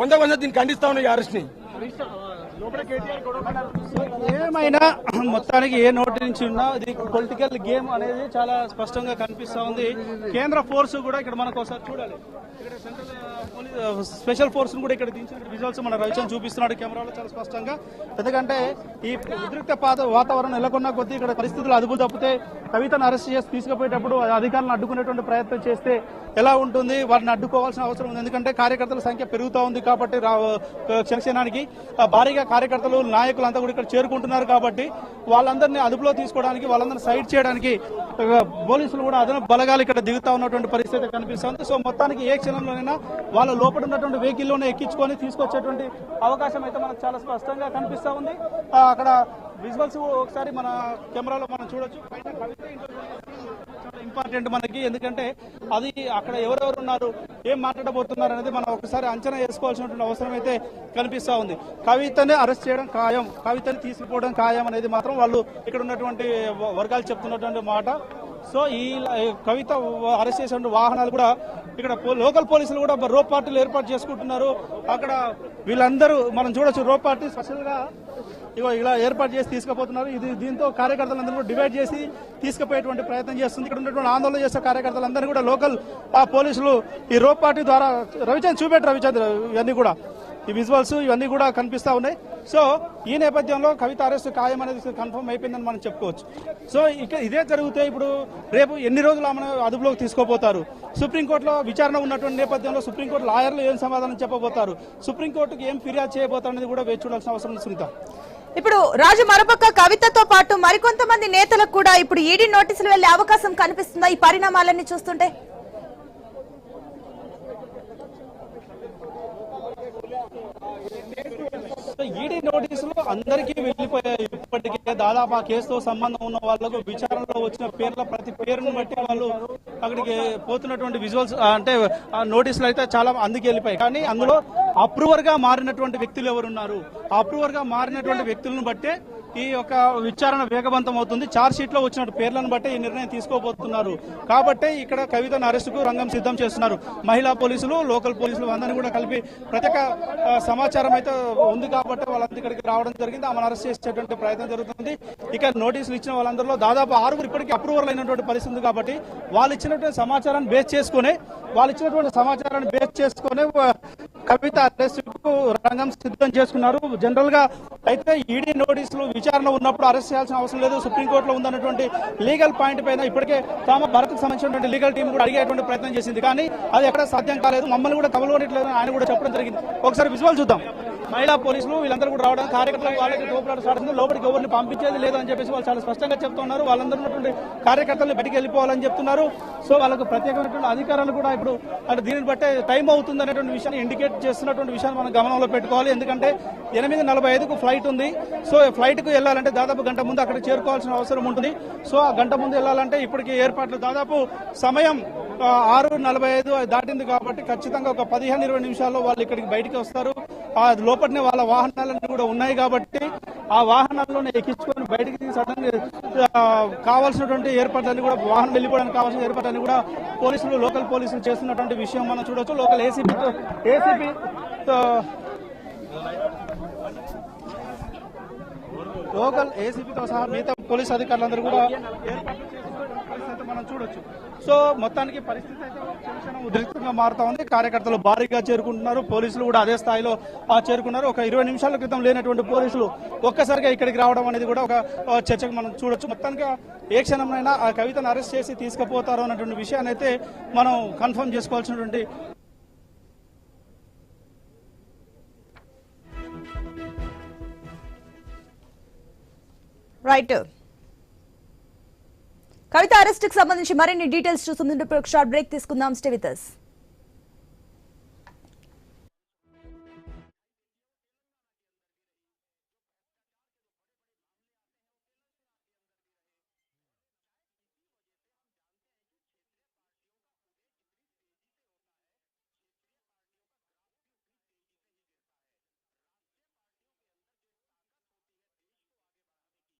వంద వంద దీన్ని ఖండిస్తా ఉన్నాయి ఈ అరెస్ట్ని ఏమైనా మొత్తానికి ఏ నోటి నుంచి ఉన్నా ఇది పొలిటికల్ గేమ్ అనేది చాలా స్పష్టంగా కనిపిస్తా ఉంది. కేంద్ర ఫోర్స్ కూడా ఇక్కడ మనకు ఒకసారి చూడాలి. ఇక్కడ సెంట్రల్ స్పెషల్ ఫోర్స్ కూడా ఇక్కడ దించిన విజువల్స్ మన రవిచంద్ చూపిస్తున్నాడు కెమెరాలో చాలా స్పష్టంగా. ఎందుకంటే ఈ ఉద్రిక్త పాత వాతావరణం నెలకొన్న కొద్దీ ఇక్కడ పరిస్థితులు అదుపు తప్పితే కవితను అరెస్ట్ చేసి తీసుకుపోయేటప్పుడు అధికారులను అడ్డుకునేటువంటి ప్రయత్నం చేస్తే ఎలా ఉంటుంది? వారిని అడ్డుకోవాల్సిన అవసరం ఉంది. ఎందుకంటే కార్యకర్తల సంఖ్య పెరుగుతూ ఉంది కాబట్టి రా- క్షణక్షణానికి భారీగా కార్యకర్తలు నాయకులు అంతా కూడా ఇక్కడ చేరుకుంటున్నారు కాబట్టి వాళ్ళందరినీ అదుపులో తీసుకోవడానికి వాళ్ళందరినీ సైడ్ చేయడానికి పోలీసులు కూడా అదనపు బలగాలు ఇక్కడ దిగుతా ఉన్నటువంటి పరిస్థితి కనిపిస్తుంది. సో మొత్తానికి ఏ క్షణంలోనైనా వాళ్ళ లోపల ఉన్నటువంటి వెహికల్లోనే ఎక్కించుకొని తీసుకొచ్చేటువంటి అవకాశం అయితే మనకు చాలా స్పష్టంగా కనిపిస్తా ఉంది. ఆ, అక్కడ విజువల్స్ ఒకసారి మన కెమెరాలో మనం చూడొచ్చు పైన కవిత ఇంటర్వ్యూ చాలా ఇంపార్టెంట్ మనకి ఎందుకంటే అది అక్కడ ఎవరెవరు ఉన్నారు ఏం మాట్లాడబోతున్నారు అనేది మనం ఒకసారి అంచనా వేసుకోవాల్సినటువంటి అవసరం అయితే కనిపిస్తా ఉంది. కవితని అరెస్ట్ చేయడం ఖాయం కవితని తీసుకుపోవడం ఖాయం అనేది మాత్రం వాళ్ళు ఇక్కడ ఉన్నటువంటి వర్గాలు చెప్తున్నటువంటి మాట. సో ఈ కవిత అరెస్ట్ చేసిన వాహనాలు కూడా ఇక్కడ లోకల్ పోలీసులు కూడా రోప్ పార్టీలు ఏర్పాటు చేసుకుంటున్నారు. అక్కడ వీళ్ళందరూ మనం చూడొచ్చు రోప్ పార్టీ స్పెషల్గా ఇగో ఇలా ఏర్పాటు చేసి తీసుకుపోతున్నారు. ఇది దీంతో కార్యకర్తలందరూ కూడా డివైడ్ చేసి తీసుకుపోయేటువంటి ప్రయత్నం చేస్తుంది. ఇక్కడ ఉన్నటువంటి ఆందోళన చేసే కార్యకర్తలందరూ కూడా లోకల్ ఆ పోలీసులు ఈ రోప్ పార్టీ ద్వారా రవిచంద్ర చూపెట్టు రవిచంద్ర ఇవన్నీ కూడా. ఈ విజువల్స్ ఇవన్నీ కూడా కనిపిస్తా ఉన్నాయి. సో ఈ నేపథ్యంలో కవిత అరెస్ట్ ఖాయం అనేది కన్ఫర్మ్ అయిపోయిందని మనం చెప్పుకోవచ్చు. సో ఇక ఇదే జరిగితే ఇప్పుడు రేపు ఎన్ని రోజులు ఆమెను అదుపులోకి తీసుకోపోతారు సుప్రీంకోర్టులో విచారణ ఉన్నటువంటి నేపథ్యంలో సుప్రీంకోర్టు లాయర్లు ఏం సమాధానం చెప్పబోతారు? సుప్రీంకోర్టుకి ఏం ఫిర్యాదు చేయబోతారు అనేది కూడా వేచి చూడాల్సిన అవసరం ఉంది సునీత. ఇప్పుడు రాజు మరపక్క కవితతో పాటు మరికొంతమంది నేతలకు కూడా ఇప్పుడు ఈడీ నోటీసులు వెళ్ళే అవకాశం కనిపిస్తుందా? ఈ పరిణామాలన్నీ చూస్తుంటే? ఈడీ నోటీసులు అందరికీ దాదాపు ఆ కేసుతో సంబంధం ఉన్న వాళ్ళకు విచారణలో వచ్చిన పేర్ల ప్రతి పేరును బట్టి వాళ్ళు అక్కడికి పోతున్నటువంటి విజువల్స్ అంటే నోటీసులు అయితే చాలా అందుకు వెళ్ళిపోయాయి. కానీ అందులో అప్రూవర్గా మారినటువంటి వ్యక్తులు ఎవరున్నారు? అప్రూవర్గా మారినటువంటి వ్యక్తులను బట్టే ఈ యొక్క విచారణ వేగవంతం అవుతుంది. చార్జ్ షీట్లో వచ్చిన పేర్లను బట్టి ఈ నిర్ణయం తీసుకోబోతున్నారు. కాబట్టి ఇక్కడ కవితను అరెస్టుకు రంగం సిద్ధం చేస్తున్నారు. మహిళా పోలీసులు లోకల్ పోలీసులు అందరినీ కూడా కలిపి ప్రత్యేక సమాచారం అయితే ఉంది కాబట్టి వాళ్ళందరూ ఇక్కడికి రావడం జరిగింది. ఆమెను అరెస్ట్ చేసేటువంటి ప్రయత్నం జరుగుతుంది. ఇక నోటీసులు ఇచ్చిన వాళ్ళందరిలో దాదాపు ఆరుగురు ఇప్పటికీ అప్రూవల్ అయినటువంటి పరిస్థితి ఉంది కాబట్టి వాళ్ళు ఇచ్చినటువంటి సమాచారాన్ని బేస్ చేసుకుని వాళ్ళు ఇచ్చినటువంటి సమాచారాన్ని బేస్ చేసుకుని కవిత అరెస్టుకు రంగం సిద్ధం చేసుకున్నారు. జనరల్గా అయితే ఈడీ నోటీసులు విచారణ ఉన్నప్పుడు అరెస్ట్ చేయాల్సిన అవసరం లేదు. సుప్రీంకోర్టులో ఉందన్నటువంటి లీగల్ పాయింట్ పైన ఇప్పటికే తమ భారత్కు సంబంధించినటువంటి లీగల్ టీం కూడా అడిగేటువంటి ప్రయత్నం చేసింది. కానీ అది ఎక్కడ సాధ్యం కాలేదు. మమ్మల్ని కూడా కబలగొట్టలేదు ఆయన కూడా చెప్పడం జరిగింది. ఒకసారి విజువల్ చూద్దాం. మహిళా పోలీసులు వీళ్ళందరూ కూడా రావడం కార్యకర్తలు వాళ్ళకి తోపులాట లోపలికి ఎవరిని పంపించేది లేదు అని చెప్పేసి వాళ్ళు చాలా స్పష్టంగా చెప్తున్నారు. వాళ్ళందరూ ఉన్నటువంటి కార్యకర్తలు బయటికి వెళ్ళిపోవాలని చెప్తున్నారు. సో వాళ్ళకు ప్రత్యేకమైనటువంటి అధికారాలు కూడా ఇప్పుడు అంటే దీనిని బట్టే టైం అవుతుంది అనేటువంటి విషయాన్ని ఇండికేట్ చేస్తున్నటువంటి విషయాన్ని మనం గమనంలో పెట్టుకోవాలి. ఎందుకంటే ఎనిమిది నలభై ఐదుకు ఫ్లైట్ ఉంది. సో ఫ్లైట్కు వెళ్ళాలంటే దాదాపు గంట ముందు అక్కడ చేరుకోవాల్సిన అవసరం ఉంటుంది. సో ఆ గంట ముందు వెళ్ళాలంటే ఇప్పటికి ఏర్పాట్లు దాదాపు సమయం ఆరు నలభై ఐదు దాటింది కాబట్టి ఖచ్చితంగా ఒక పదిహేను ఇరవై నిమిషాల్లో వాళ్ళు ఇక్కడికి బయటికి వస్తారు. ఆ లోపలనే వాళ్ళ వాహనాలన్నీ కూడా ఉన్నాయి కాబట్టి ఆ వాహనాల్లోనే ఎక్కించుకొని బయటికి సడన్ కావాల్సినటువంటి ఏర్పాట్లన్నీ కూడా వాహనం వెళ్ళిపోవడానికి కావాల్సిన ఏర్పాట్లన్నీ కూడా పోలీసులు లోకల్ పోలీసులు చేస్తున్నటువంటి విషయం మనం చూడొచ్చు. లోకల్ ఏసీపీ ఏసీపీ లోకల్ ఏసీపీతో సహా మిగతా పోలీస్ అధికారులందరూ కూడా పరిస్థితి మనం చూడొచ్చు. సో మొత్తానికి పరిస్థితి అయితే ఉద్రిక్తంగా మారుతా ఉంది. కార్యకర్తలు భారీగా చేరుకుంటున్నారు. పోలీసులు కూడా అదే స్థాయిలో చేరుకున్నారు. ఒక ఇరవై నిమిషాల క్రితం లేనటువంటి పోలీసులు ఒక్కసారిగా ఇక్కడికి రావడం అనేది కూడా ఒక చర్చకు మనం చూడొచ్చు. మొత్తానికి ఏ క్షణంనైనా ఆ కవితను అరెస్ట్ చేసి తీసుకుపోతారు అన్నటువంటి విషయాన్ని అయితే మనం కన్ఫర్మ్ చేసుకోవాల్సినటువంటి రైట్ కవిత అరెస్ట్కి సంబంధించి మరిన్ని డీటెయిల్స్ చూసుకుంటుంటే షార్ట్ బ్రేక్ తీసుకుందాం స్టే విత్.